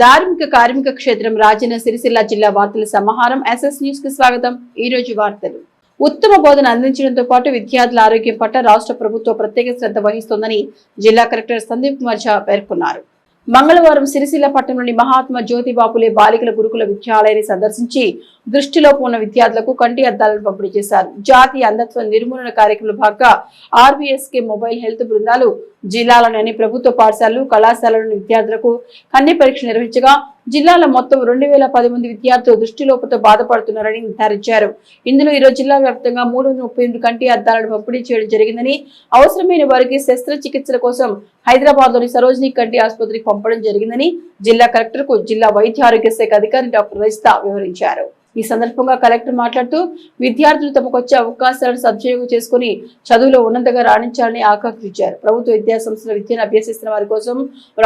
ధార్మిక కార్మిక క్షేత్రం రాజన్న సిరిసిల్ల జిల్లా వార్తల సమాహారం ఎస్ఎస్ న్యూస్కి స్వాగతం. ఈ రోజు వార్తలు. ఉత్తమ బోధన అందించడంతో పాటు విద్యార్థుల ఆరోగ్యం పట్ల రాష్ట్ర ప్రభుత్వం ప్రత్యేక శ్రద్ధ వహిస్తోందని జిల్లా కలెక్టర్ సందీప్ కుమార్ ఝా పేర్కొన్నారు. మంగళవారం సిరిసిల్ల పట్టణంలోని మహాత్మా జ్యోతిబాపులే బాలికల గురుకుల విద్యాలయాన్ని సందర్శించి దృష్టిలోపు ఉన్న విద్యార్థులకు కంటి అద్దాలను పంపిణీ చేశారు. జాతీయ అంధత్వ నిర్మూలన కార్యక్రమంలో భాగంగా ఆర్బీఎస్కే మొబైల్ హెల్త్ బృందాలు జిల్లాలోని ప్రభుత్వ పాఠశాలలు కళాశాలలోని విద్యార్థులకు కన్నె పరీక్ష నిర్వహించగా జిల్లాలో మొత్తం రెండు వేల పది మంది విద్యార్థులు దృష్టిలోపంతో బాధపడుతున్నారని నిర్ధారించారు. ఇందులో ఈరోజు జిల్లా వ్యాప్తంగా మూడు వందల ముప్పై ఎనిమిది కంటి అద్దాలను పంపిణీ చేయడం జరిగిందని అవసరమైన వారికి శస్త్రచికిత్సల కోసం హైదరాబాద్లోని సరోజిని కంటి ఆసుపత్రికి పంపడం జరిగిందని జిల్లా కలెక్టర్కు జిల్లా వైద్య ఆరోగ్య శాఖ అధికారి డాక్టర్ రజిత వివరించారు. ఈ సందర్భంగా కలెక్టర్ మాట్లాడుతూ విద్యార్థులు తమకు వచ్చే అవకాశాలను సద్వినియోగం చేసుకుని చదువులో ఉన్నతంగా రాణించాలని ఆకాంక్షించారు. ప్రభుత్వ విద్యాసంస్థల విద్యను అభ్యసిస్తున్న వారి కోసం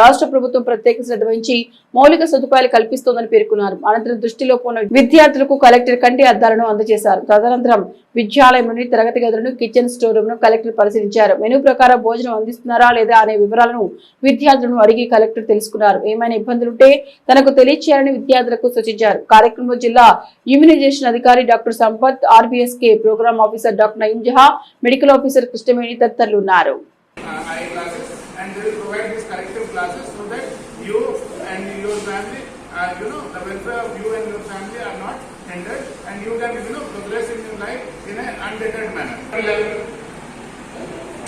రాష్ట్ర ప్రభుత్వం ప్రత్యేక శ్రద్ధ వహించి మౌలిక సదుపాయాలు కల్పిస్తోందని పేర్కొన్నారు. అనంతరం దృష్టిలో పోన్న విద్యార్థులకు కలెక్టర్ కంటి అద్దాలను అందజేశారు. తదనంతరం విద్యాలయంలోని తరగతి గదులను కిచెన్ స్టోర్ రూమ్ను కలెక్టర్ పరిశీలించారు. మెనూ ప్రకారం భోజనం అందిస్తున్నారా లేదా అనే వివరాలను విద్యార్థులను అడిగి కలెక్టర్ తెలుసుకున్నారు. ఏమైనా ఇబ్బందులుంటే తనకు తెలియచేయాలని విద్యార్థులకు సూచించారు. కార్యక్రమంలో జిల్లా ఇమ్యునైజేషన్ అధికారి doctor Sampath RBSK programme officer doctor Nayeem Jaha medical officer Krishnaveni తదితరులు ఉన్నారు uh, eye classes and they will provide these corrective classes so that you and your family, uh, you know, the welfare of you and your family are not hindered and you can, you know, progress in your life in an undeterred manner.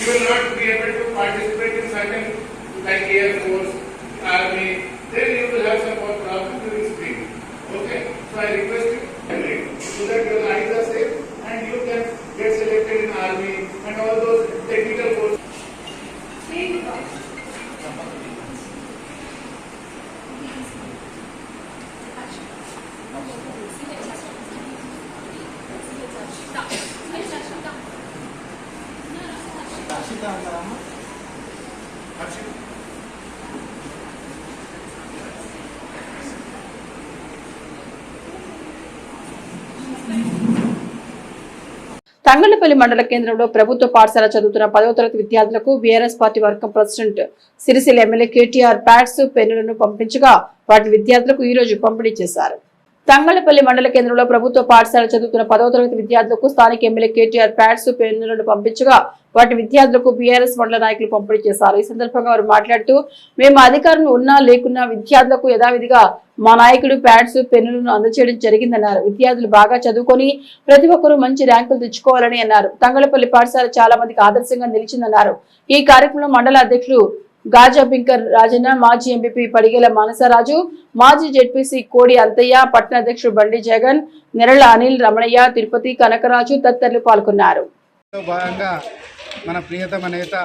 You will not be able to participate in certain like Air Force, Army, Harshit. Thangallapalli మండల కేంద్రంలో ప్రభుత్వ పాఠశాల చదువుతున్న పదవ తరగతి విద్యార్థులకు BRS party వర్గం president Sircilla MLA KTR pads పెన్నులను పంపించగా వాటి విద్యార్థులకు ఈ రోజు పంపిణీ చేశారు తంగళపల్లి మండల కేంద్రంలో ప్రభుత్వ పాఠశాల చదువుతున్న పదవ తరగతి విద్యార్థులకు స్థానిక ఎమ్మెల్యే కేటీఆర్ ప్యాడ్స్ పెన్నులను పంపించగా వాటి విద్యార్థులకు బీఆర్ఎస్ మండల నాయకులు పంపిణీ చేశారు. ఈ సందర్భంగా వారు మాట్లాడుతూ మేము అధికారం ఉన్నా లేకున్నా విద్యార్థులకు యథావిధిగా మా నాయకుడు ప్యాడ్స్ పెన్నులను అందచేయడం జరిగిందన్నారు. విద్యార్థులు బాగా చదువుకొని ప్రతి ఒక్కరూ మంచి ర్యాంకులు తెచ్చుకోవాలని అన్నారు. తంగళపల్లి పాఠశాల చాలా మందికి ఆదర్శంగా నిలిచిందన్నారు. ఈ కార్యక్రమంలో మండల అధ్యక్షులు గాజా బింకర్ రాజన్న మాజీ ఎంపీపీ పడిగేల మానసరాజు మాజీ జెడ్పీసీ కోడి అంతయ్య పట్టణ అధ్యక్షుడు బండి జగన్ నెరళ అనిల్ రమణయ్య తిరుపతి కనకరాజు తదితరులు పాల్గొన్నారు. భాగంగా మన ప్రియతమ నేత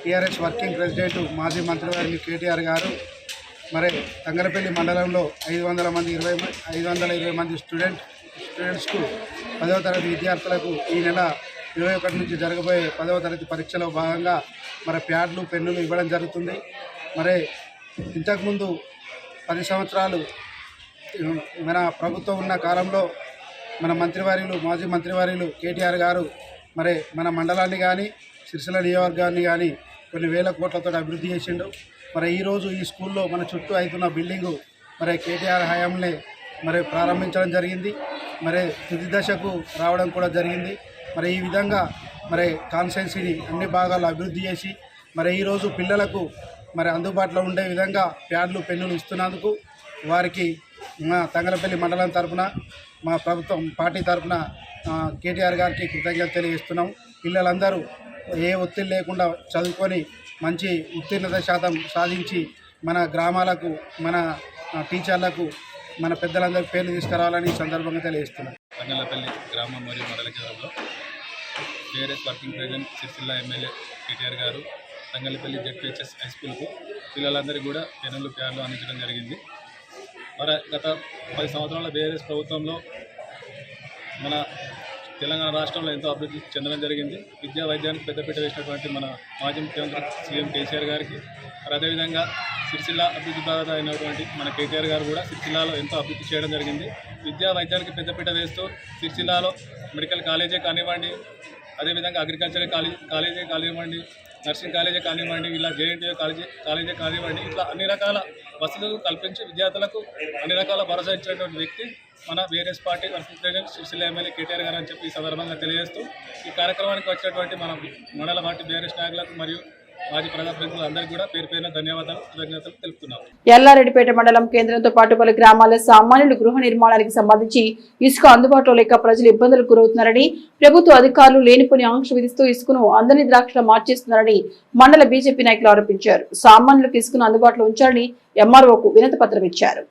టీఆర్ఎస్ వర్కింగ్ ప్రెసిడెంట్ మాజీ మంత్రివారిని కేటీఆర్ గారు మరి తంగరపల్లి మండలంలో ఐదు వందల మంది ఇరవై ఐదు వందల ఇరవై మంది స్టూడెంట్ స్టూడెంట్స్కు పదవ తరగతి విద్యార్థులకు ఈ నెల ఇరవై ఒకటి నుంచి జరగబోయే పదవ తరగతి పరీక్షలో భాగంగా మరి ప్యాడ్లు పెన్నులు ఇవ్వడం జరుగుతుంది. మరి ఇంతకుముందు పది సంవత్సరాలు మన ప్రభుత్వం ఉన్న కాలంలో మన మంత్రివర్యులు మాజీ మంత్రివర్యులు కేటీఆర్ గారు మరి మన మండలాన్ని కానీ సిరిసిల్ల నియోజకవర్గాన్ని కానీ కొన్ని వేల కోట్లతో అభివృద్ధి చేసిండు మరి ఈరోజు ఈ స్కూల్లో మన చుట్టూ అవుతున్న బిల్డింగు మరి కేటీఆర్ హయాంలో మరి ప్రారంభించడం జరిగింది. మరి తుది దశకు రావడం కూడా జరిగింది. మరి ఈ విధంగా మరి కాన్స్టెన్సీని అన్ని భాగాలు అభివృద్ధి చేసి మరి ఈరోజు పిల్లలకు మరి అందుబాటులో ఉండే విధంగా ప్యాడ్లు పెన్నులు ఇస్తున్నందుకు వారికి మా తంగలపల్లి మండలం తరపున మా ప్రభుత్వం పార్టీ తరపున కేటీఆర్ గారికి కృతజ్ఞతలు తెలియజేస్తున్నాం. పిల్లలందరూ ఏ ఒత్తిడి లేకుండా చదువుకొని మంచి ఉత్తీర్ణత శాతం సాధించి మన గ్రామాలకు మన టీచర్లకు మన పెద్దలందరి పేర్లు తీసుకురావాలని ఈ సందర్భంగా తెలియజేస్తున్నాం పన్నెలపల్లి గ్రామం మరియు మండల కేంద్రంలో TRS working president Sircilla MLA KTR గారు తంగలపల్లి జెడ్పిహెచ్ఎస్ హై స్కూల్కు పిల్లలందరికీ కూడా పెన్నులు ప్యాన్లు అందించడం జరిగింది. మరి గత పది సంవత్సరాల బీఆర్ఎస్ ప్రభుత్వంలో మన తెలంగాణ రాష్ట్రంలో ఎంతో అభివృద్ధి చెందడం జరిగింది. విద్యా వైద్యానికి పెద్దపీట వేసినటువంటి మన మాజీ ముఖ్యమంత్రి సీఎం కేసీఆర్ గారికి మరి అదేవిధంగా సిరిసిల్ల అభివృద్ధి బాధ అయినటువంటి మన కేటీఆర్ గారు కూడా సిరిసిల్లాలో ఎంతో అభివృద్ధి చేయడం జరిగింది. విద్యా వైద్యానికి పెద్దపీట వేస్తూ సిరిసిల్లాలో మెడికల్ కాలేజే కానివ్వండి అదేవిధంగా అగ్రికల్చర్ కాలేజ్ కాలేజీ కానివ్వండి నర్సింగ్ కాలేజే కానివ్వండి ఇలా జేఎన్టీయూ కాలేజీ కాలేజీ కానివ్వండి ఇట్లా అన్ని రకాల వసతులు కల్పించి విద్యార్థులకు అన్ని రకాల భరోసా ఇచ్చినటువంటి వ్యక్తి మన BRS party working Sircilla MLA KTR గారు అని చెప్పి ఈ సందర్భంగా తెలియజేస్తూ ఈ కార్యక్రమానికి వచ్చినటువంటి మన మండల పార్టీ బీఆర్ఎస్ నాయకులకు మరియు మాజీ కూడా పేరు పేరున ధన్యవాదాలు కృతజ్ఞతలు తెలుపుతున్నాము. ఎల్లారెడ్డిపేట మండలం కేంద్రంతో పాటు పలు గ్రామాల సామాన్యులు గృహ నిర్మాణానికి సంబంధించి ఇసుక అందుబాటులో లేక ప్రజలు ఇబ్బందులకు గురవుతున్నారని ప్రభుత్వ అధికారులు లేనిపోని ఆంక్ష విధిస్తూ ఇసుకను అందని ద్రాక్ష మార్చేస్తున్నారని మండల బీజేపీ నాయకులు ఆరోపించారు. సామాన్యులకు ఇసుకను అందుబాటులో ఉంచాలని ఎంఆర్ఓకు వినతి పత్రం ఇచ్చారు.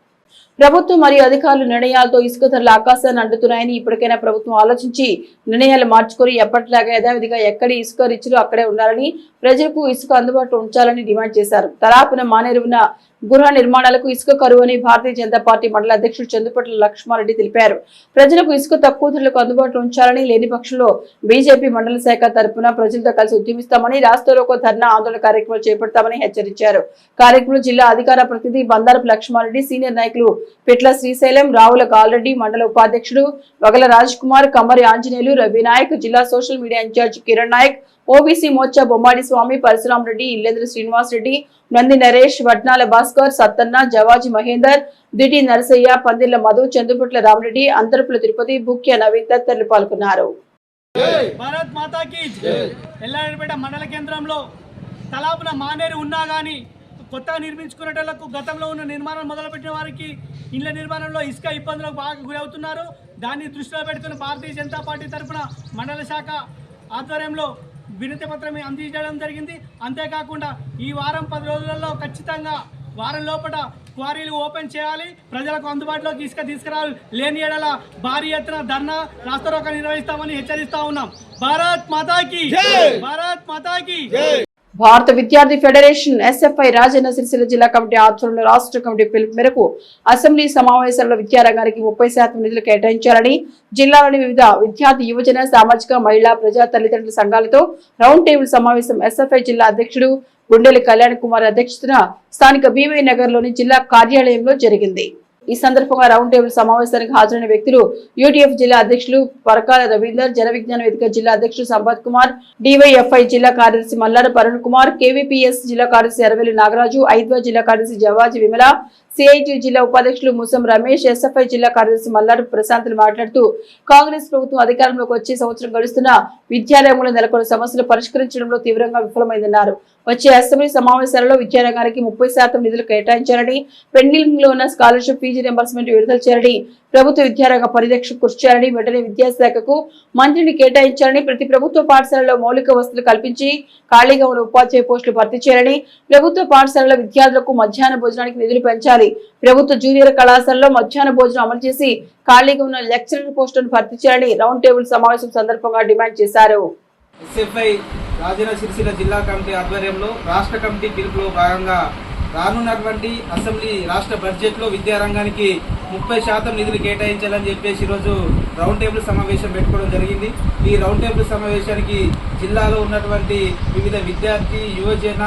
ప్రభుత్వం మరియు అధికారులు నిర్ణయాలతో ఇసుక ధరలు ఆకాశాన్ని అంటుతున్నాయని ఇప్పటికైనా ప్రభుత్వం ఆలోచించి నిర్ణయాలు మార్చుకొని ఎప్పటిలాగా యథావిధిగా ఎక్కడి ఇసుక రిచ్లు అక్కడే ఉండాలని ప్రజలకు ఇసుక అందుబాటులో ఉంచాలని డిమాండ్ చేశారు. తలాపున మానేరువున గృహ నిర్మాణాలకు ఇసుక కరువు అని భారతీయ జనతా పార్టీ మండల అధ్యక్షుడు చందుపట్ల లక్ష్మారెడ్డి తెలిపారు. ప్రజలకు ఇసుక తక్కువ ధరలకు అందుబాటులో ఉంచాలని లేని పక్షంలో బీజేపీ మండల శాఖ తరపున ప్రజలతో కలిసి ఉద్యమిస్తామని రాష్ట్రంలో ఒక ధర్నా ఆందోళన కార్యక్రమాలు చేపడతామని హెచ్చరించారు. కార్యక్రమంలో జిల్లా అధికార ప్రతినిధి బందారపు లక్ష్మారెడ్డి సీనియర్ నాయకులు పిట్ల శ్రీశైలం రావుల గాల్రెడ్డి మండల ఉపాధ్యక్షుడు వగల రాజ్ కుమార్ కమ్మరి ఆంజనేయులు రవి నాయక్ జిల్లా social media in-charge Kiran Naik OBC Morcha Bommadi Swamy Parashuram Reddy Illendra Srinivas Reddy Nandi Naresh Vadnala Bhaskar Sattanna Javaji Mahender Diti Narasaiah Pandirla Madhu Chandupatla Ramareddy Antarapula Tirupati Bukya Naveen తదితరులు పాల్గొన్నారు. భారత్ మాతాకి ఎల్లారెడ్డిపేట మండల కేంద్రంలో తలాపున మానేరు ఉన్నా కానీ కొత్తగా నిర్మించుకునేటోళ్ళకు గతంలో ఉన్న నిర్మాణం మొదలుపెట్టిన వారికి ఇళ్ళ నిర్మాణంలో ఇసుక ఇబ్బందులకు బాగా గురవుతున్నారు. దాన్ని దృష్టిలో పెట్టుకుని భారతీయ జనతా పార్టీ తరఫున మండల శాఖ ఆధ్వర్యంలో వినతి పత్రం అందించడం జరిగింది. అంతేకాకుండా ఈ వారం పది రోజులలో ఖచ్చితంగా వారం లోపల క్వారీలు ఓపెన్ చేయాలి. ప్రజలకు అందుబాటులోకి ఇసుక తీసుకురావాలి. లేని ఎడల భారీ ఎత్తున ధర్నా రాస్తారోక నిర్వహిస్తామని హెచ్చరిస్తా ఉన్నాం. భారత్ మాతాకి! భారత్ మాతాకి! భారత విద్యార్థి ఫెడరేషన్ ఎస్ఎఫ్ఐ రాజన్న సిరిసిల్ల జిల్లా కమిటీ ఆధ్వర్యంలో రాష్ట్ర కమిటీ పిలుపు మేరకు అసెంబ్లీ సమావేశాల్లో విద్యారంగానికి ముప్పై శాతం నిధులు కేటాయించాలని జిల్లాలోని వివిధ విద్యార్థి యువజన సామాజిక మహిళా ప్రజా తల్లిదండ్రుల సంఘాలతో రౌండ్ టేబుల్ సమావేశం ఎస్ఎఫ్ఐ జిల్లా అధ్యక్షుడు గుండెలి కళ్యాణ్ కుమార్ అధ్యక్షతన స్థానిక బీవై నగర్లోని జిల్లా కార్యాలయంలో జరిగింది. ఈ సందర్భంగా రౌండ్ టేబుల్ సమావేశానికి హాజరైన వ్యక్తులు యూటీఎఫ్ జిల్లా అధ్యక్షులు పరకాల రవీందర్ జన విజ్ఞాన వేదిక జిల్లా అధ్యక్షుడు సంపత్ కుమార్ డివైఎఫ్ఐ జిల్లా కార్యదర్శి మల్లార పరుణ్ కుమార్ కేవీపీఎస్ జిల్లా కార్యదర్శి ఎరవెల్లి నాగరాజు ఐద్వా జిల్లా కార్యదర్శి జవాజి విమల సిఐటి జిల్లా ఉపాధ్యక్షులు ముసం రమేష్ ఎస్ఎఫ్ఐ జిల్లా కార్యదర్శి మల్లారు ప్రశాంతులు మాట్లాడుతూ కాంగ్రెస్ ప్రభుత్వం అధికారంలోకి వచ్చి సంవత్సరం గడుస్తున్న విద్యారంగంలో నెలకొన్న సమస్యలు పరిష్కరించడంలో తీవ్రంగా విఫలమైందన్నారు. వచ్చే అసెంబ్లీ సమావేశాలలో విద్యారంగానికి ముప్పై శాతం నిధులు కేటాయించాలని పెండింగ్లో ఉన్న స్కాలర్షిప్ ఫీజు రింబర్స్మెంట్ విడుదల చేయాలని ప్రభుత్వ విద్యారంగ పరిరక్షణ కృషి చేయాలని వెంటనే విద్యాశాఖకు మంత్రిని కేటాయించాలని ప్రతి ప్రభుత్వ పాఠశాలలో మౌలిక వసతులు కల్పించి ఖాళీగా ఉన్న ఉపాధ్యాయ పోస్టులు భర్తీ చేయాలని ప్రభుత్వ పాఠశాలల విద్యార్థులకు మధ్యాహ్న భోజనానికి నిధులు పెంచాలి ప్రభుత్వ జూనియర్ కళాశాలలో మధ్యాహ్న భోజనం అమలు చేసి ఖాళీగా ఉన్న లెక్చరర్ పోస్టును భర్తీ చేయాలని రౌండ్ టేబుల్ సమావేశం సందర్భంగా డిమాండ్ చేశారు. రాజన్న సిరిసిల్ల జిల్లా కమిటీ ఆధ్వర్యంలో రాష్ట్ర కమిటీ పిలుపులో భాగంగా రానున్నటువంటి అసెంబ్లీ రాష్ట్ర బడ్జెట్లో విద్యారంగానికి ముప్పై శాతం నిధులు కేటాయించాలని చెప్పేసి ఈరోజు రౌండ్ టేబుల్ సమావేశం పెట్టుకోవడం జరిగింది. ఈ రౌండ్ టేబుల్ సమావేశానికి జిల్లాలో ఉన్నటువంటి వివిధ విద్యార్థి యువజన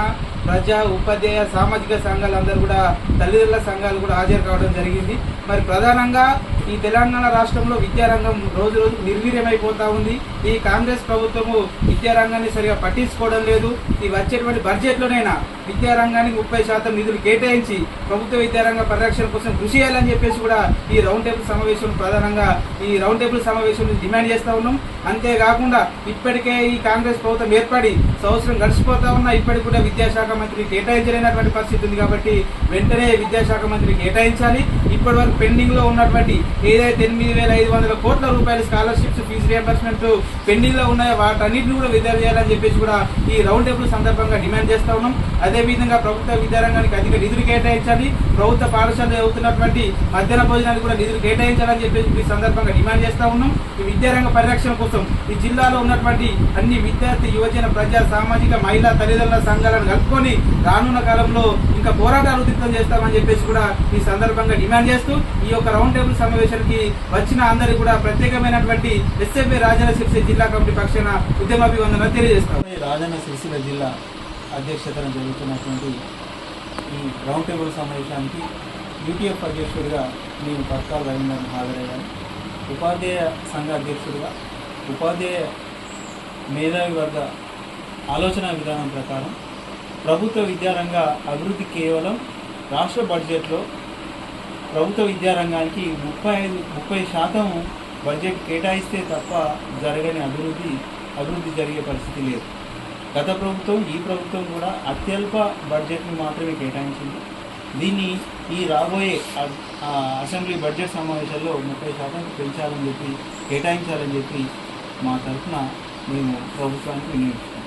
ప్రజా ఉపాధ్యాయ సామాజిక సంఘాలందరూ కూడా తల్లిదండ్రుల సంఘాలు కూడా హాజరు కావడం జరిగింది. మరి ప్రధానంగా ఈ తెలంగాణ రాష్ట్రంలో విద్యారంగం రోజు రోజు నిర్వీర్యమైపోతా ఉంది. ఈ కాంగ్రెస్ ప్రభుత్వము విద్యారంగాన్ని సరిగా పట్టించుకోవడం లేదు. ఈ వచ్చేటువంటి బడ్జెట్లోనైనా విద్యారంగానికి ముప్పై శాతం నిధులు కేటాయించి ప్రభుత్వ విద్యారంగ పరిరక్షణ కోసం కృషి చేయాలని చెప్పేసి కూడా ఈ రౌండ్ టేబుల్ సమావేశం ప్రధానంగా ఈ రౌండ్ టేబుల్ సమావేశం డిమాండ్ చేస్తూ ఉన్నాం. అంతేకాకుండా ఇప్పటికే ఈ కాంగ్రెస్ ప్రభుత్వం ఏర్పడి సంవత్సరం గడిచిపోతా ఉన్నా ఇప్పటికి కూడా విద్యాశాఖ మంత్రి కేటాయించలేనటువంటి పరిస్థితి ఉంది కాబట్టి వెంటనే విద్యాశాఖ మంత్రి కేటాయించాలి. ఇప్పటి వరకు పెండింగ్లో ఉన్నటువంటి ఏదైతే ఎనిమిది వేల ఐదు వందల కోట్ల రూపాయల స్కాలర్షిప్స్ ఫీజు రియంబర్స్మెంట్ పెండింగ్లో ఉన్నాయో వాటన్నిటిని కూడా విడుదల చేయాలని చెప్పేసి కూడా ఈ రౌండ్ టేబుల్ సందర్భంగా డిమాండ్ చేస్తూ ఉన్నాం. అదేవిధంగా ప్రభుత్వ విద్యారంగానికి అధిక నిధులు కేటాయించాలి. ప్రభుత్వ పాఠశాలలో అవుతున్నటువంటి మధ్యాహ్న భోజనానికి కూడా నిధులు కేటాయించాలని చెప్పేసి ఈ సందర్భంగా డిమాండ్ చేస్తా ఉన్నాం. ఈ విద్యారంగ పరిరక్షణ కోసం ఈ జిల్లాలో ఉన్నటువంటి అన్ని విద్యార్థి యువజన ప్రజా సామాజిక మహిళా తల్లిదండ్రుల సంఘాలను కలుపుకొని రానున్న కాలంలో ఇంకా పోరాటాలు ఉద్రిక్తం చేస్తామని చెప్పేసి కూడా ఈ సందర్భంగా డిమాండ్ చేస్తూ ఈ యొక్క రౌండ్ టేబుల్ సమావేశానికి వచ్చిన అందరికీ కూడా ప్రత్యేకమైనటువంటి ఎస్ఎఫ్ఐ రాజన్న సిరిసిల్ల జిల్లా కమిటీ పక్షాన ఉద్యమాభివందన తెలియజేస్తాం. ఈ రాజన్న సిరిసిల్ల జిల్లా అధ్యక్షతన జరుగుతున్నటువంటి ఈ రౌండ్ టేబుల్ సమావేశానికి యూటీఎఫ్ అధ్యక్షుడిగా నేను పథకాల రవీంద్రన్ హాజరయ్యాను. ఉపాధ్యాయ సంఘ అధ్యక్షుడిగా ఉపాధ్యాయ మేధావి వర్గ ఆలోచన విధానం ప్రకారం ప్రభుత్వ విద్యారంగ అభివృద్ధి కేవలం రాష్ట్ర బడ్జెట్లో ప్రభుత్వ విద్యారంగానికి ముప్పై ఐదు ముప్పై శాతం బడ్జెట్ కేటాయిస్తే తప్ప జరగని అభివృద్ధి అభివృద్ధి జరిగే పరిస్థితి లేదు. గత ప్రభుత్వం ఈ ప్రభుత్వం కూడా అత్యల్ప బడ్జెట్ని మాత్రమే కేటాయించింది. దీన్ని ఈ రాబోయే అసెంబ్లీ బడ్జెట్ సమావేశాల్లో ముప్పై శాతం పెంచాలని చెప్పి కేటాయించాలని చెప్పి మా తరఫున మేము ప్రభుత్వానికి వినియోగిస్తాం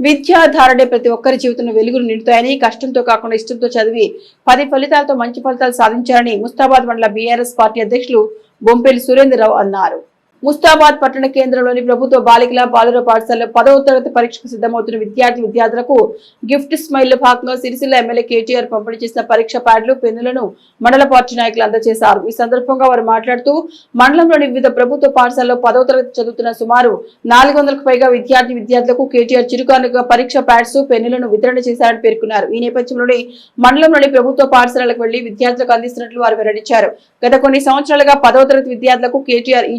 విద్యాధారణే ప్రతి ఒక్కరి జీవితంలో వెలుగులు నిండుతాయని కష్టంతో కాకుండా ఇష్టంతో చదివి పది ఫలితాలతో మంచి ఫలితాలు సాధించారని ముస్తాబాద్ మండల బీఆర్ఎస్ పార్టీ అధ్యక్షులు బొంపేలి సురేంద్రరావు అన్నారు. ముస్తాబాద్ పట్టణ కేంద్రంలోని ప్రభుత్వ బాలికల బాలుర పాఠశాలలో పదవ తరగతి పరీక్షకు సిద్ధమవుతున్న విద్యార్థి విద్యార్థులకు గిఫ్ట్ స్మైల్లో భాగంగా సిరిసిల్ల ఎమ్మెల్యే కేటీఆర్ పంపిణీ చేసిన పరీక్ష ప్యాడ్లు పెన్నులను మండల పార్టీ నాయకులు అందజేశారు. ఈ సందర్భంగా వారు మాట్లాడుతూ మండలంలోని వివిధ ప్రభుత్వ పాఠశాలలో పదవ తరగతి చదువుతున్న సుమారు నాలుగు వందలకు పైగా విద్యార్థి విద్యార్థులకు కేటీఆర్ చిరుకానుగా పరీక్ష ప్యాడ్స్ పెన్నులను వితరణ చేశారని పేర్కొన్నారు. ఈ నేపథ్యంలోనే మండలంలోని ప్రభుత్వ పాఠశాలలకు వెళ్ళి విద్యార్థులకు అందిస్తున్నట్లు వారు వెల్లడించారు. గత కొన్ని సంవత్సరాలుగా పదవ తరగతి విద్యార్థులకు కేటీఆర్ ఈ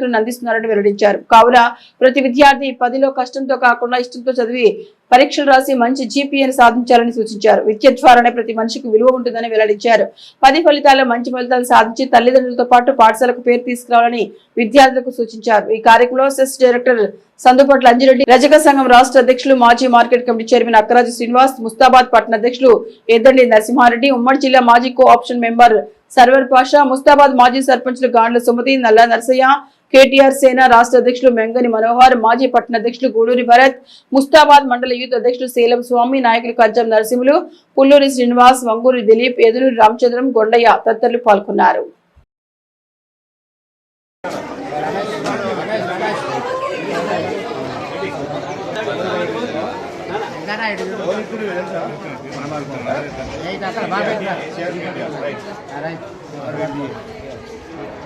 చిరుకానుకలను అందిస్తున్నారని వెల్లడించారు. కావున ప్రతి విద్యార్థి పదిలో కష్టంతో కాకుండా ఇష్టంతో చదివి పరీక్షలు రాసి మంచి జీపీఎను సాధించాలని సూచించారు. విద్య ద్వారానే ప్రతి మనిషికి విలువ ఉంటుందని వెల్లడించారు. పది ఫలితాల్లో మంచి ఫలితాలు సాధించి తల్లిదండ్రులతో పాటు పాఠశాలకు పేరు తీసుకురావాలని విద్యార్థులకు సూచించారు. ఈ కార్యక్రమంలో సెస్ డైరెక్టర్ సందుపట్ల అంజిరెడ్డి రజక సంఘం రాష్ట్ర అధ్యక్షులు మాజీ market committee chairman Akkaraju Srinivas Mustabad పట్టణ అధ్యక్షులు ఎద్దండి నరసింహారెడ్డి ఉమ్మడి జిల్లా మాజీ co option member Sarvar Pasha Mustabad మాజీ సర్పంచ్లు గాండ్ల సుమతి నల్ల నరసయ్య కేటీఆర్ సేన రాష్ట్ర అధ్యక్షులు మెంగని మనోహర్ మాజీ పట్టణ అధ్యక్షులు గూడూరి భరత్ ముస్తాబాద్ మండల యూత్ అధ్యక్షులు సేలం స్వామి నాయకులు కజ్జం నరసింహులు పుల్లూరి శ్రీనివాస్ వంగూరి దిలీప్ ఎదురు రామచంద్రం గొండయ్య తదితరులు పాల్గొన్నారు.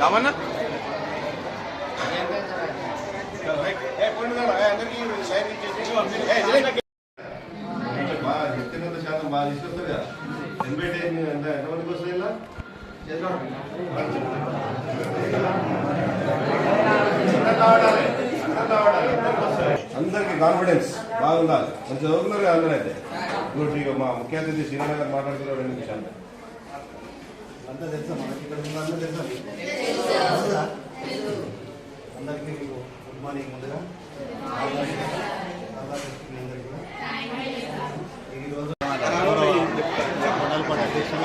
కావన్నా వ్యక్తిగత శాతం బాగా తీసుకొస్తారు కదా ఎనభై ఎంత ఎంతమందికి వస్తుంది ఇలా అందరికి కాన్ఫిడెన్స్ బాగుండాలి. మంచి చదువుకున్నారు అందరూ అయితే ఇప్పుడు మా ముఖ్య అతిథి శ్రీనగర్ మాట్లాడుతున్నారు రెండు నిమిషాలు. అంతా తెలుసా మనకి? ఇక్కడ ఉన్న అందరూ తెలుసా? అందరికీ మీకు గుడ్ మార్నింగ్ ముందుగా. ఈరోజు మండలపాటి అధ్యక్షులు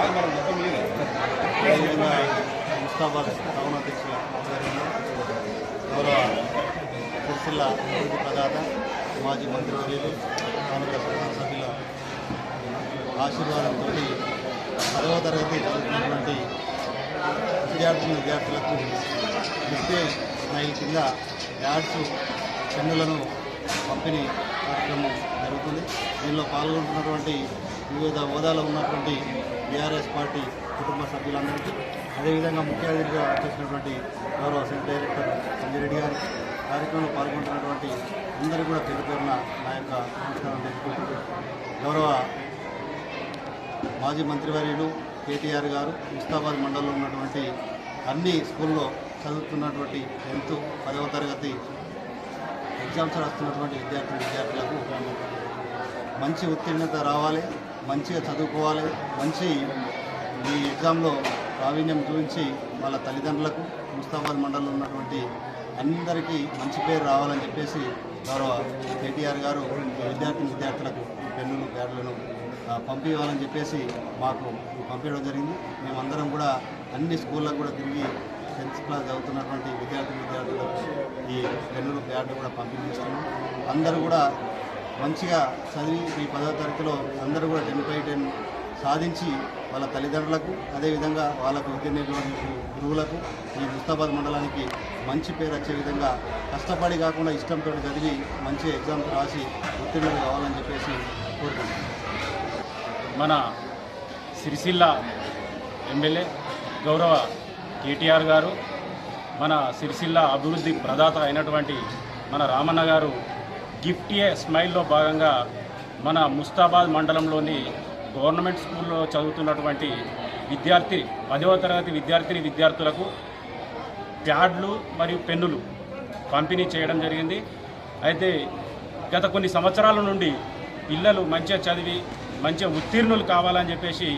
ముస్తాబాద్ టౌన్ అధ్యక్షుల ఆధ్వర్యంలో గౌరవ సిరిసిల్ల అభివృద్ధి ప్రదాత మాజీ మంత్రివర్యులు కాంగ్రెస్ సభ్యుల ఆశీర్వాదంతో పదవ తరగతి చదువుతున్నటువంటి విద్యార్థులు విద్యార్థులకు డిస్ప్లే స్మైల్ కింద యాడ్స్ పెన్నులను పంపిణీ కార్యక్రమం జరుగుతుంది. దీనిలో పాల్గొంటున్నటువంటి వివిధ హోదాలో ఉన్నటువంటి బీఆర్ఎస్ పార్టీ కుటుంబ సభ్యులందరికీ అదేవిధంగా ముఖ్య అతిథిగా చేసినటువంటి గౌరవ సెంట్ డైరెక్టర్ సంజయరెడ్డి గారు కార్యక్రమంలో పాల్గొంటున్నటువంటి అందరూ కూడా పేరు పేరున నా యొక్క నమస్కారం తెలుసుకుంటూ గౌరవ మాజీ మంత్రివర్యులు కేటీఆర్ గారు ముస్తాబాద్ మండలంలో ఉన్నటువంటి అన్ని స్కూల్లో చదువుతున్నటువంటి టెన్త్ పదవ తరగతి ఎగ్జామ్స్ రాస్తున్నటువంటి విద్యార్థి విద్యార్థులకు మంచి ఉత్తీర్ణత రావాలి మంచిగా చదువుకోవాలి మంచి ఈ ఎగ్జామ్లో ప్రావీణ్యం చూపించి వాళ్ళ తల్లిదండ్రులకు ముస్తాబాద్ మండలంలో ఉన్నటువంటి అందరికీ మంచి పేరు రావాలని చెప్పేసి గౌరవ కేటీఆర్ గారు విద్యార్థి విద్యార్థులకు పెన్నులు ప్యాడ్లను పంపించాలని చెప్పేసి మాకు పంపించడం జరిగింది. మేమందరం కూడా అన్ని స్కూళ్ళకు కూడా తిరిగి టెన్త్ క్లాస్ చదువుతున్నటువంటి విద్యార్థి విద్యార్థులకు ఈ పెన్నులు ప్యాడ్లు కూడా పంపిణీ చేస్తున్నాం అందరూ కూడా మంచిగా చదివి ఈ పదవ తరగతిలో అందరూ కూడా టెన్ బై టెన్ సాధించి వాళ్ళ తల్లిదండ్రులకు అదేవిధంగా వాళ్ళకు విద్యనేటువంటి గురువులకు ఈ ముస్తాబాద్ మండలానికి మంచి పేరు వచ్చే విధంగా కష్టపడి కాకుండా ఇష్టంతో చదివి మంచి ఎగ్జామ్స్ రాసి ఉత్తీర్ణులు కావాలని చెప్పేసి కోరుకుంటున్నాను మన సిరిసిల్ల ఎమ్మెల్యే గౌరవ కేటీఆర్ గారు మన సిరిసిల్ల అభివృద్ధి ప్రదాత అయినటువంటి మన రామన్న గారు గిఫ్ట్ ఏ స్మైల్లో భాగంగా మన ముస్తాబాద్ మండలంలోని గవర్నమెంట్ స్కూల్లో చదువుతున్నటువంటి విద్యార్థి పదవ తరగతి విద్యార్థిని విద్యార్థులకు ప్యాడ్లు మరియు పెన్నులు పంపిణీ చేయడం జరిగింది. అయితే గత కొన్ని సంవత్సరాల నుండి పిల్లలు మంచిగా చదివి మంచిగా ఉత్తీర్ణులు కావాలని చెప్పేసి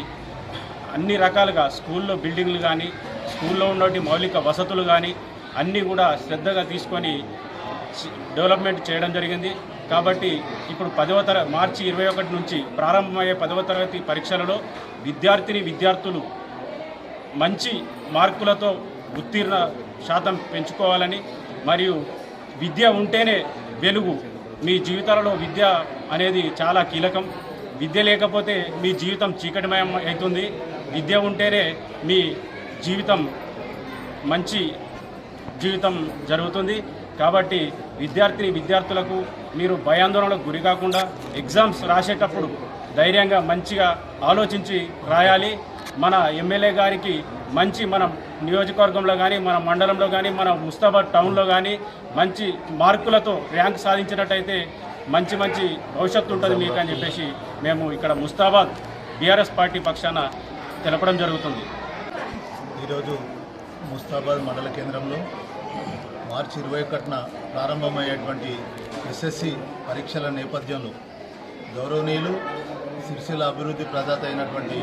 అన్ని రకాలుగా స్కూల్లో బిల్డింగ్లు కానీ స్కూల్లో ఉన్నటువంటి మౌలిక వసతులు కానీ అన్నీ కూడా శ్రద్ధగా తీసుకొని డెవలప్మెంట్ చేయడం జరిగింది. కాబట్టి ఇప్పుడు పదవ తర మార్చి ఇరవై ఒకటి నుంచి ప్రారంభమయ్యే పదవ తరగతి పరీక్షలలో విద్యార్థిని విద్యార్థులు మంచి మార్కులతో ఉత్తీర్ణ శాతం పెంచుకోవాలని మరియు విద్య ఉంటేనే వెలుగు. మీ జీవితాలలో విద్య అనేది చాలా కీలకం. విద్య లేకపోతే మీ జీవితం చీకటిమయం అవుతుంది. విద్య ఉంటేనే మీ జీవితం మంచి జీవితం జరుగుతుంది. కాబట్టి విద్యార్థిని విద్యార్థులకు మీరు భయాందోళనకు గురి కాకుండా ఎగ్జామ్స్ రాసేటప్పుడు ధైర్యంగా మంచిగా ఆలోచించి రాయాలి. మన ఎమ్మెల్యే గారికి మంచి మన నియోజకవర్గంలో కానీ మన మండలంలో కానీ మన ముస్తాబాద్ టౌన్లో కానీ మంచి మార్కులతో ర్యాంక్ సాధించినట్టయితే మంచి మంచి భవిష్యత్తు ఉంటుంది మీకు అని చెప్పేసి మేము ఇక్కడ ముస్తాబాద్ బీఆర్ఎస్ పార్టీ పక్షాన తెలపడం జరుగుతుంది. ఈరోజు ముస్తాబాద్ మండల కేంద్రంలో మార్చి ఇరవై ఒకటిన ప్రారంభమయ్యేటువంటి ఎస్ఎస్సి పరీక్షల నేపథ్యంలో గౌరవనీయులు సిరిసిల్ల అభివృద్ధి ప్రదాత అయినటువంటి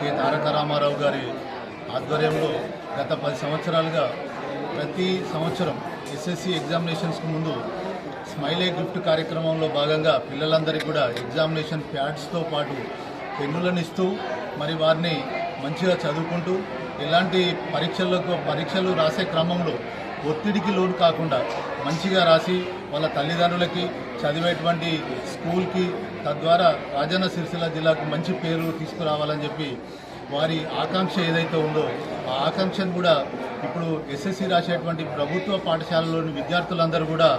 కె తారక రామారావు గారి ఆధ్వర్యంలో గత పది సంవత్సరాలుగా ప్రతి సంవత్సరం ఎస్ఎస్సి ఎగ్జామినేషన్స్కి ముందు స్మైలే గిఫ్ట్ కార్యక్రమంలో భాగంగా పిల్లలందరికీ కూడా ఎగ్జామినేషన్ ప్యాడ్స్తో పాటు పెన్నులను ఇస్తూ మరి వారిని మంచిగా చదువుకుంటూ ఎలాంటి పరీక్షలకు పరీక్షలు రాసే క్రమంలో ఒత్తిడికి లోను కాకుండా మంచిగా రాసి వాళ్ళ తల్లిదండ్రులకి చదివేటువంటి స్కూల్కి తద్వారా రాజన్న సిరిసిల్ల జిల్లాకు మంచి పేరు తీసుకురావాలని చెప్పి వారి ఆకాంక్ష ఏదైతే ఉందో ఆ ఆకాంక్షను కూడా ఇప్పుడు ఎస్ఎస్సి రాసేటువంటి ప్రభుత్వ పాఠశాలలోని విద్యార్థులందరూ కూడా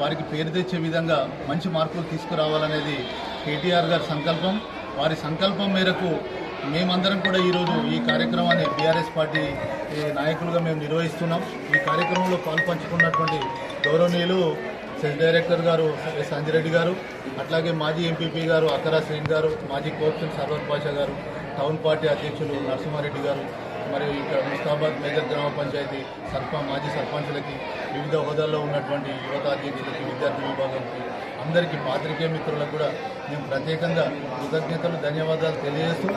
వారికి పేరు తెచ్చే విధంగా మంచి మార్పులు తీసుకురావాలనేది కేటీఆర్ గారి సంకల్పం. వారి సంకల్పం మేరకు మేమందరం కూడా ఈరోజు ఈ కార్యక్రమాన్ని బీఆర్ఎస్ పార్టీ నాయకులుగా మేము నిర్వహిస్తున్నాం. ఈ కార్యక్రమంలో పాల్పంచుకున్నటువంటి గౌరవనీయులు సెస్ డైరెక్టర్ గారు ఎస్ రెడ్డి గారు అట్లాగే మాజీ ఎంపీపీ గారు అక్కరా శ్రీన్ గారు మాజీ కోర్చన్ సర్వర్ పాషా గారు టౌన్ పార్టీ అధ్యక్షులు నరసింహారెడ్డి గారు మరియు ఇక్కడ ముస్తాబాద్ మేజర్ గ్రామ పంచాయతీ సర్ప మాజీ సర్పంచులకి వివిధ హోదాల్లో ఉన్నటువంటి యువత అధ్యక్షులకి విద్యార్థి విభాగం అందరికీ పాత్రికేయ మిత్రులకు కూడా మేము ప్రత్యేకంగా కృతజ్ఞతలు ధన్యవాదాలు తెలియజేస్తూ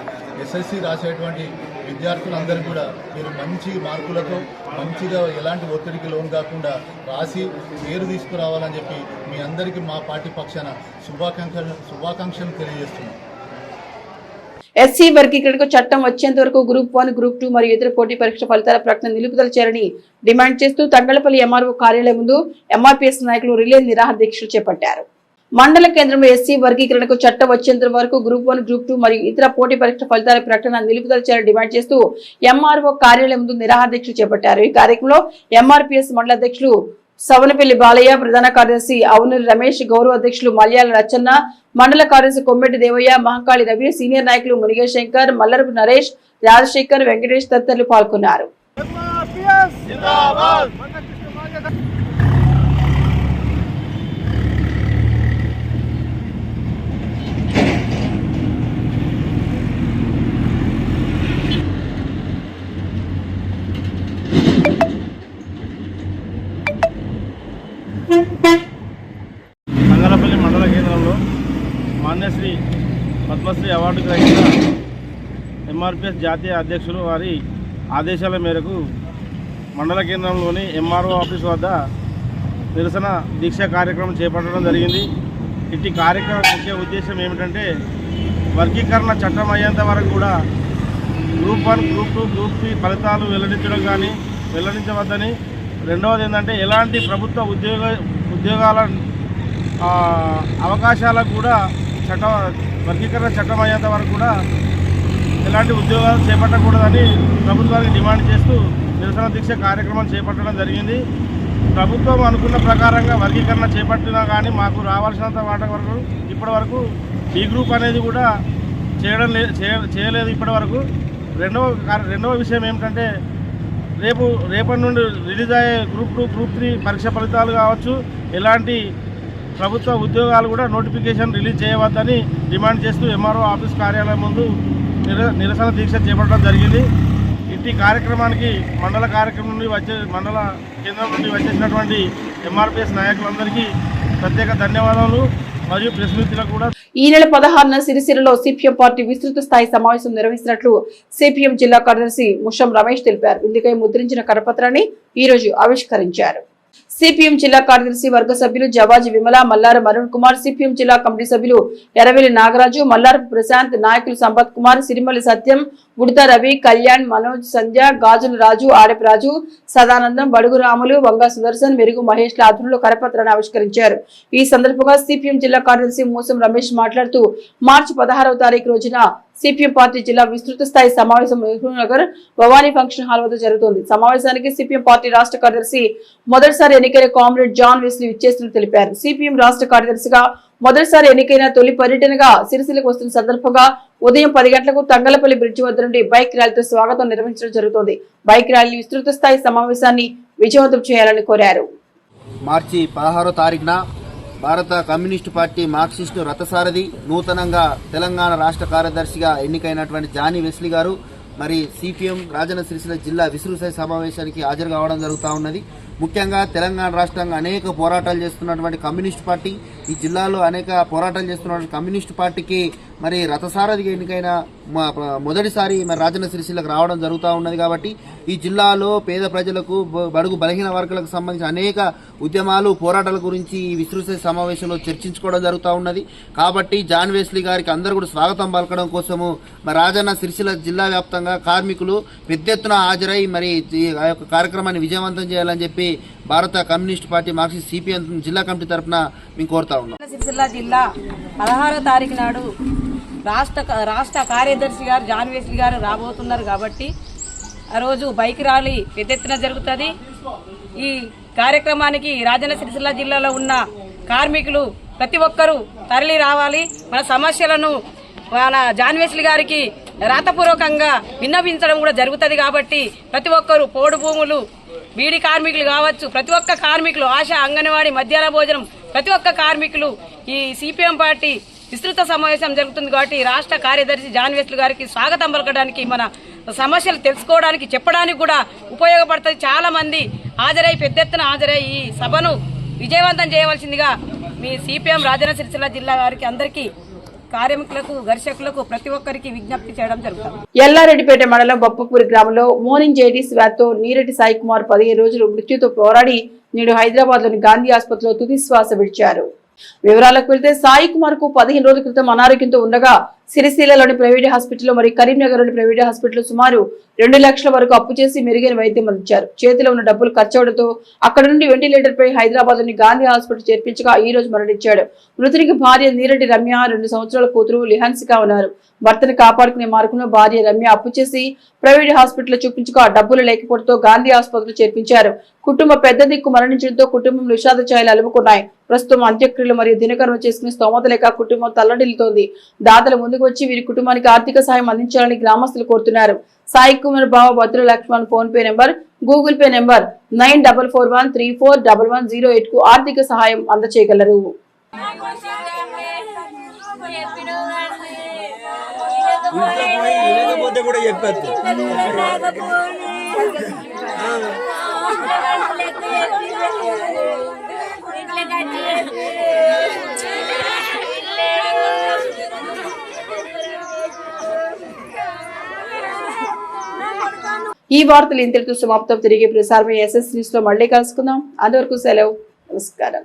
ఎస్ఎస్సి రాసేటువంటి విద్యార్థులందరికీ కూడా మీరు మంచి మార్కులతో మంచిగా ఎలాంటి ఒత్తిడికి లోన్ కాకుండా రాసి పేరు తీసుకురావాలని చెప్పి మీ అందరికీ మా పార్టీ పక్షాన శుభాకాంక్షలు శుభాకాంక్షలు తెలియజేస్తున్నాం. ఎస్సీ వర్గీకరణకు చట్టం వచ్చేంత వరకు గ్రూప్ వన్ గ్రూప్ టూ మరియు ఇతర పోటీ పరీక్ష ఫలితాల ప్రకటన నిలుపుదల చేయాలని డిమాండ్ చేస్తూ తంగళపల్లి ఎంఆర్ఓ కార్యాలయం ముందు ఎంఆర్పీఎస్ నాయకులు రిలే నిరాహార దీక్షలు చేపట్టారు. మండల కేంద్రంలో ఎస్సీ వర్గీకరణకు చట్టం వచ్చేంత వరకు గ్రూప్ వన్ గ్రూప్ టూ మరియు ఇతర పోటీ పరీక్ష ఫలితాల ప్రకటన నిలుపుదల చేయాలని డిమాండ్ చేస్తూ ఎంఆర్ఓ కార్యాలయం ముందు నిరాహార దీక్షలు చేపట్టారు. ఈ కార్యక్రమంలో ఎంఆర్పీఎస్ మండల అధ్యక్షులు సవనపల్లి బాలయ్య ప్రధాన కార్యదర్శి అవునూరి రమేష్ గౌరవ అధ్యక్షులు మల్యాల రచన్న మండల కార్యదర్శి కొమ్మెట్టి దేవయ్య మహంకాళి రవి సీనియర్ నాయకులు మునిగేష్ శంకర్ మల్లరపు నరేష్ రాజశేఖర్ వెంకటేష్ తదితరులు పాల్గొన్నారు మంగళపల్లి మండల కేంద్రంలో మాన్యశ్రీ పద్మశ్రీ అవార్డు గ్రహీత ఎంఆర్పిఎస్ జాతీయ అధ్యక్షులు వారి ఆదేశాల మేరకు మండల కేంద్రంలోని ఎంఆర్ఓ ఆఫీస్ వద్ద నిరసన దీక్ష కార్యక్రమం చేపట్టడం జరిగింది. ఇట్టి కార్యక్రమం ముఖ్య ఉద్దేశం ఏమిటంటే వర్గీకరణ చట్టం అయ్యేంత వరకు కూడా group one group two group three ఫలితాలు వెల్లడించడం కానీ వెల్లడించవద్దని. రెండవది ఏంటంటే ఎలాంటి ప్రభుత్వ ఉద్యోగ ఉద్యోగాల అవకాశాలకు కూడా చట్ట వర్గీకరణ చట్టం అయ్యేంత వరకు కూడా ఎలాంటి ఉద్యోగాలు చేపట్టకూడదని ప్రభుత్వానికి డిమాండ్ చేస్తూ నిరసన దీక్ష కార్యక్రమం చేపట్టడం జరిగింది. ప్రభుత్వం అనుకున్న ప్రకారంగా వర్గీకరణ చేపట్టినా కానీ మాకు రావాల్సినంత వాటి వరకు ఇప్పటి వరకు డి గ్రూప్ అనేది కూడా చేయడం లే చేయ- చేయలేదు ఇప్పటి వరకు. రెండవ రెండవ విషయం ఏమిటంటే రేపు రేపటి నుండి రిలీజ్ అయ్యే గ్రూప్ టూ గ్రూప్ త్రీ పరీక్ష ఫలితాలు కావచ్చు. ఎలాంటి ప్రభుత్వ ఉద్యోగాలు కూడా నోటిఫికేషన్ రిలీజ్ చేయవద్దని డిమాండ్ చేస్తూ ఎంఆర్ఓ ఆఫీస్ కార్యాలయం ముందు నిర నిరసన దీక్ష చేపట్టడం జరిగింది. ఇట్టి కార్యక్రమానికి మండల కార్యక్రమం నుండి వచ్చే మండల కేంద్రం నుండి వచ్చేసినటువంటి ఎంఆర్పిఎస్ నాయకులందరికీ ప్రత్యేక ధన్యవాదాలు మరియు ప్రెస్ కూడా ఈ నెల పదహారున సిరిసిరిలో సిపిఎం పార్టీ విస్తృత స్థాయి సమావేశం నిర్వహిస్తున్నట్లు సిపిఎం జిల్లా కార్యదర్శి ముషం రమేష్ తెలిపారు. ఇందుకై ముద్రించిన కరపత్రాన్ని ఈ రోజు ఆవిష్కరించారు. సిపిఎం జిల్లా కార్యదర్శి వర్గ సభ్యులు జవాజీ విమల మల్లారు మరుణ్ కుమార్ సిపిఎం జిల్లా కమిటీ సభ్యులు ఎర్రవెల్లి నాగరాజు మల్లారు ప్రశాంత్ నాయకులు సంపత్ కుమార్ సిరిమల్లి సత్యం గుడిత రవి కళ్యాణ్ మనోజ్ సంధ్య గాజుల రాజు ఆడపు రాజు సదానందం బడుగు రాములు వంగ సుదర్శన్ మెరుగు మహేష్ ల ఆధ్వర్యంలో కరపత్రాన్ని ఆవిష్కరించారు. ఈ సందర్భంగా సిపిఎం జిల్లా కార్యదర్శి మూసం రమేష్ మాట్లాడుతూ మార్చి పదహారవ తారీఖు రోజున సిపిఎం పార్టీ జిల్లా విస్తృత స్థాయి సమావేశం నగర్ భవానీ ఫంక్షన్ హాల్ వద్ద జరుగుతోంది. సమావేశానికి సిపిఎం పార్టీ రాష్ట్ర కార్యదర్శి మొదటిసారి ఎన్నికైన కామ్రేడ్ జాన్ వెస్లీ ఇచ్చేసినట్లు తెలిపారు. సిపిఎం రాష్ట్ర కార్యదర్శిగా మొదటిసారి ఎన్నికైన తొలి పర్యటనగా సిరిసిల్లకు వస్తున్న సందర్భంగా ఉదయం పది గంటలకు తంగలపల్లి బ్రిడ్జి వద్ద నుండి బైక్ ర్యాలీతో స్వాగతం నిర్వహించడం జరుగుతోంది. బైక్ ర్యాలీ విస్తృత స్థాయి సమావేశాన్ని విజయవంతం చేయాలని కోరారు. మార్చి పదహారో తారీఖున భారత కమ్యూనిస్టు పార్టీ మార్క్సిస్టు రథసారథి నూతనంగా తెలంగాణ రాష్ట్ర కార్యదర్శిగా ఎన్నికైనటువంటి జానీ వెస్లీ గారు మరి సిపిఎం రాజన్న సిరిసిల్ల జిల్లా విసురుసై సమావేశానికి హాజరు కావడం జరుగుతూ ఉన్నది. ముఖ్యంగా తెలంగాణ రాష్ట్రంగా అనేక పోరాటాలు చేస్తున్నటువంటి కమ్యూనిస్ట్ పార్టీ ఈ జిల్లాలో అనేక పోరాటాలు చేస్తున్నటువంటి కమ్యూనిస్ట్ పార్టీకి మరి రథసారథిగా ఎన్నికైన మొదటిసారి మరి రాజన్న సిరిసిల్లకు రావడం జరుగుతూ ఉన్నది కాబట్టి ఈ జిల్లాలో పేద ప్రజలకు బడుగు బలహీన వర్గాలకు సంబంధించిన అనేక ఉద్యమాలు పోరాటాల గురించి ఈ విస్తృత సమావేశంలో చర్చించుకోవడం జరుగుతూ ఉన్నది. కాబట్టి జాన్ వెస్లీ గారికి అందరూ కూడా స్వాగతం పలకడం కోసము మరి రాజన్న సిరిసిల్ల జిల్లా వ్యాప్తంగా కార్మికులు పెద్ద ఎత్తున హాజరై మరి ఆ యొక్క కార్యక్రమాన్ని విజయవంతం చేయాలని చెప్పి భారత కమ్యూనిస్ట్ పార్టీ మార్క్సిస్ట్ సిపిఎం జిల్లా కమిటీ తరఫున మేము కోరుతా ఉన్నాం. సిరిసిల్ల జిల్లా పదహారో తారీఖు నాడు రాష్ట్ర రాష్ట్ర కార్యదర్శి గారు జాన్ గారు రాబోతున్నారు కాబట్టి ఆ రోజు బైక్ ర్యాలీ పెద్ద ఎత్తున జరుగుతుంది. ఈ కార్యక్రమానికి రాజన్న సిరిసిల్ల జిల్లాలో ఉన్న కార్మికులు ప్రతి ఒక్కరూ తరలి రావాలి. మన సమస్యలను మన జాన్ గారికి రాతపూర్వకంగా విన్నవించడం కూడా జరుగుతుంది కాబట్టి ప్రతి ఒక్కరూ పోడు భూములు బీడీ కార్మికులు కావచ్చు ప్రతి ఒక్క కార్మికులు ఆశ అంగన్వాడీ మధ్యాహ్న భోజనం ప్రతి ఒక్క కార్మికులు ఈ సిపిఎం పార్టీ విస్తృత సమావేశం జరుగుతుంది కాబట్టి రాష్ట్ర కార్యదర్శి జాన్వేస్లు గారికి స్వాగతం పలకడానికి మన సమస్యలు తెలుసుకోవడానికి చెప్పడానికి కూడా ఉపయోగపడుతుంది. చాలా మంది హాజరై పెద్ద ఎత్తున హాజరై ఈ సభను విజయవంతం చేయవలసిందిగా మీ సిపిఎం రాజన్న సిరిసిల్ల జిల్లా వారికి అందరికీ కార్మికులకు ఘర్షకులకు ప్రతి ఒక్కరికి విజ్ఞప్తి చేయడం జరుగుతుంది. ఎల్లారెడ్డిపేట మండలం బొప్పపూరి గ్రామంలో మోనింగ్ జైటిస్ వ్యాధితో నీరెడ్డి సాయి కుమార్ పదిహేను రోజులు మృత్యుతో పోరాడి నేడు హైదరాబాద్లోని గాంధీ ఆసుపత్రిలో తుది శ్వాస విడిచారు. వివరాలకు వెళ్తే సాయి కుమార్కు పదిహేను రోజుల క్రితం అనారోగ్యంతో ఉండగా సిరిసిల్లలోని ప్రైవేట్ హాస్పిటల్ మరియు కరీంనగర్లోని ప్రైవేట్ హాస్పిటల్ సుమారు రెండు లక్షల వరకు అప్పు చేసి మెరుగైన వైద్యం అందించారు. చేతిలో ఉన్న డబ్బులు ఖర్చవడంతో అక్కడ నుండి వెంటిలేటర్ పై హైదరాబాద్లోని గాంధీ హాస్పిటల్ చేర్పించగా ఈ రోజు మరణించాడు. మృతునికి భార్య నీరెడ్డి రమ్య రెండు సంవత్సరాల కూతురు లిహాన్సిగా ఉన్నారు. భర్తను కాపాడుకునే మార్గంలో భార్య రమ్య అప్పు చేసి ప్రైవేట్ హాస్పిటల్ చూపించుకో ఆ డబ్బులు లేకపోవడంతో గాంధీ ఆసుపత్రిలో చేర్పించారు. కుటుంబ పెద్ద దిక్కు మరణించడంతో కుటుంబం విషాద ఛాయలు అలుముకున్నాయి. ప్రస్తుతం అంత్యక్రియలు మరియు దినకర్మ చేసుకునే స్తోమత లేక కుటుంబం తల్లడిల్లుతోంది. దాతలు ముందుకు వచ్చి వీరి కుటుంబానికి ఆర్థిక సాయం అందించాలని గ్రామస్తులు కోరుతున్నారు. సాయి కుమార్ బావ Bhadra Laxman PhonePe number Google Pay number nine double four one three four double one zero ఎయిట్కు ఆర్థిక సహాయం అందచేయగలరు. లేకపోతే కూడా చెప్పచ్చు ఈ వార్తలు ఇంతటితో సమాప్తం. తిరిగి ప్రసారం ఎస్ఎస్ న్యూస్లో మళ్ళీ కలుసుకుందాం. అంతవరకు సెలవు. నమస్కారం.